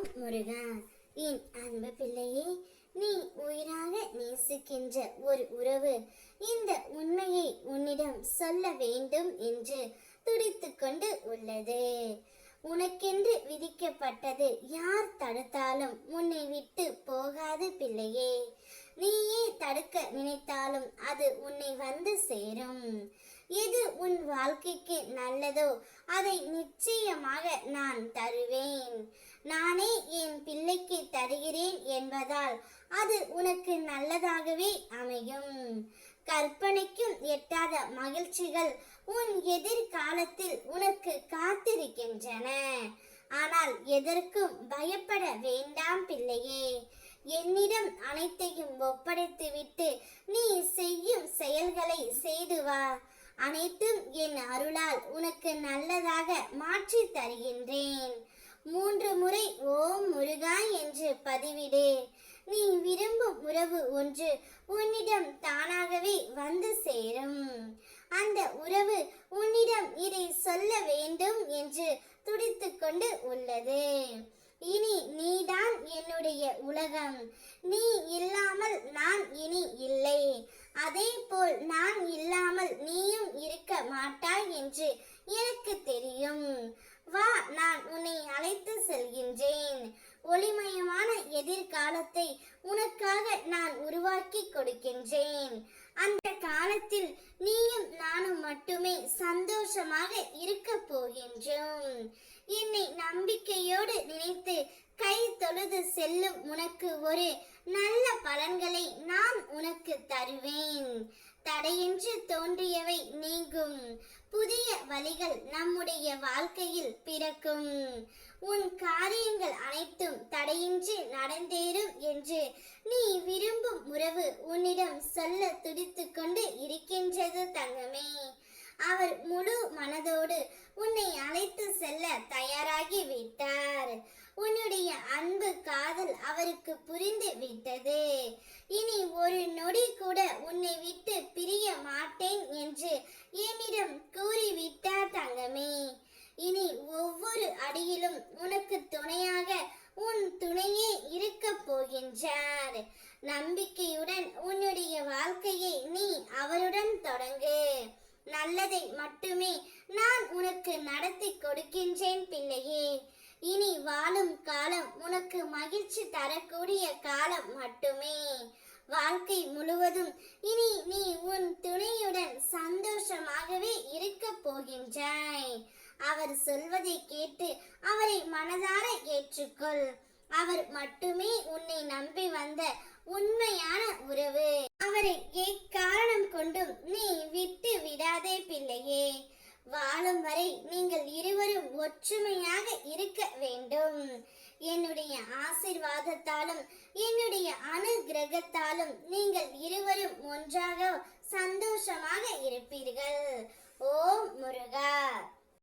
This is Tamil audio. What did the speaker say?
ஓம் முருகா. என் அன்பு பிள்ளையே நீ உயிராக நேசிக்கின்ற ஒரு உறவு. இந்த உண்மையை உன்னிடம் சொல்ல வேண்டும் என்று துடித்து கொண்டு உள்ளது. உனக்கென்று விதிக்கப்பட்டது யார் தடுத்தாலும் உன்னை விட்டு போகாது பிள்ளையே. நீயே தடுக்க நினைத்தாலும் அது உன்னை வந்து சேரும். எது உன் வாழ்க்கைக்கு நல்லதோ அதை நிச்சயமாக நான் தருவேன். நானே என் பிள்ளைக்கு தருகிறேன் என்பதால் அது உனக்கு நல்லதாகவே அமையும். கற்பனைக்கும் எட்டாத மகிழ்ச்சிகள் உன் எதிர்காலத்தில் உனக்கு காத்திருக்கின்றன. ஆனால் எதற்கும் பயப்பட வேண்டாம் பிள்ளையே. என்னிடம் அனைத்தையும் ஒப்படைத்துவிட்டு நீ செய்யும் செயல்களை செய்து வா. அனைத்தும் என் அருளால் உனக்கு நல்லதாக மாற்றி தருகின்றேன். மூன்று முறை ஓம் முருகா என்று பதிவிடு. நீ விரும்பும் உறவு ஒன்று உன்னிடம் தானாகவே வந்து சேரும். அந்த உறவு உன்னிடம் இதை சொல்ல வேண்டும் என்று துடித்துக்கொண்டு உள்ளது. இனி நீதான் என்னுடைய உலகம். நீ இல்லாமல் நான் இனி இல்லை. அதே போல் நான் இல்லாமல் நீயும் இருக்க மாட்டாய் என்று எனக்கு தெரியும். வா நான் உன்னை அழைத்து செல்கின்றேன். ஒளிமயமான எதிர்காலத்தை உனக்காக நான் உருவாக்கி கொடுக்கின்றேன். அந்த காலத்தில் நீ மட்டுமே சந்தோஷமாக இருக்க போகின்றோம். என்னை நம்பிக்கையோடு நினைத்து கை தொழுது செல்லும் உனக்கு ஒரு நல்ல பலன்களை நான் உனக்கு தருவேன். தடையின்றி தோன்றியவை நீங்கும். புதிய வழிகள் நம்முடைய வாழ்க்கையில் பிறக்கும். உன் காரியங்கள் அனைத்தும் தடையின்றி நடந்தேறும் என்று உறவு உன்னிடம் சொல்ல துடித்து கொண்டு இருக்கின்றது தங்கமே. அவர் முழு மனதோடு உன்னை அழைத்து செல்ல தயாராகி விட்டார். உன்னுடைய அன்பு காதல் அவருக்கு புரிந்து விட்டது. இனி ஒரு நொடி கூட உன்னை விட்டு பிரிய மாட்டேன் என்று என்னிடம் கூறிவிட்டார் தங்கமே. இனி ஒவ்வொரு அடியிலும் உனக்கு துணையாக உன் துணையே இருக்க போகின்றார். நம்பிக்கையுடன் உன்னுடைய வாழ்க்கையை நீ அவருடன் தொடங்கு. நல்லதை மட்டுமே நான் உனக்கு நடத்தி கொடுக்கின்றேன் பிள்ளையே. இனி வாழும் காலம் உனக்கு மகிழ்ச்சி தரக்கூடிய காலம் மட்டுமே. வாழ்க்கை முழுவதும் இனி நீ உன் துணையுடன் சந்தோஷமாகவே இருக்க போகின்றாய். அவர் சொல்வதை கேட்டு அவரை மனதார ஏற்றுக்கொள். அவர் மட்டுமே உன்னை நம்பி வந்த உண்மையான உறவு. அவரை எக்காரணம் கொண்டும் நீ விட்டு விடாதே பிள்ளையே. வாழும் வரை நீங்கள் இருவரும் ஒற்றுமையாக இருக்க வேண்டும். என்னுடைய ஆசிர்வாதத்தாலும் என்னுடைய அனுகிரகத்தாலும் நீங்கள் இருவரும் ஒன்றாக சந்தோஷமாக இருப்பீர்கள். ஓம் முருகா